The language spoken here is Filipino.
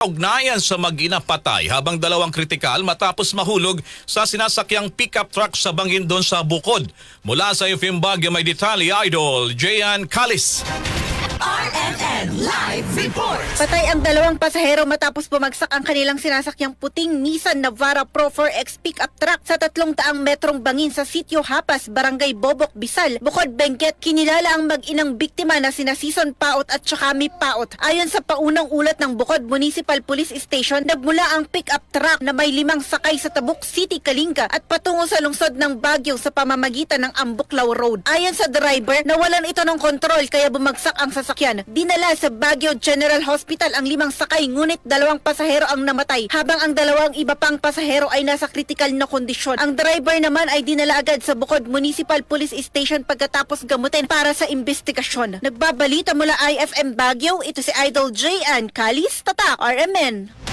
Ugnayan sa mag-ina patay habang dalawang kritikal matapos mahulog sa sinasakyang pickup truck sa Bangindon sa Bukod. Mula sa FM Baguio may detalye Idol, Jayan Kalis. RMN Live Report. Patay ang dalawang pasahero matapos bumagsak ang kanilang sinasakyang puting Nissan Navara Pro 4X pickup truck sa tatlong taang metrong bangin sa sitio Hapas, Barangay Bobok, Bisal. Bukod Benguet, kinilala ang mag-inang biktima na sina Season Paot at Chakami Paot. Ayon sa paunang ulat ng Bukod Municipal Police Station, nagmula ang pickup truck na may limang sakay sa Tabuk City, Kalinga at patungo sa lungsod ng Baguio sa pamamagitan ng Ambuklaw Road. Ayon sa driver, nawalan ito ng kontrol kaya bumagsak ang sasakyan. Dinala sa Baguio General Hospital ang limang sakay ngunit dalawang pasahero ang namatay habang ang dalawang iba pang pasahero ay nasa critical na kondisyon. Ang driver naman ay dinala agad sa Bukod Municipal Police Station pagkatapos gamutin para sa investigasyon. Nagbabalita mula IFM Baguio, ito si Idol J. Ann Kalis, Tatak, RMN.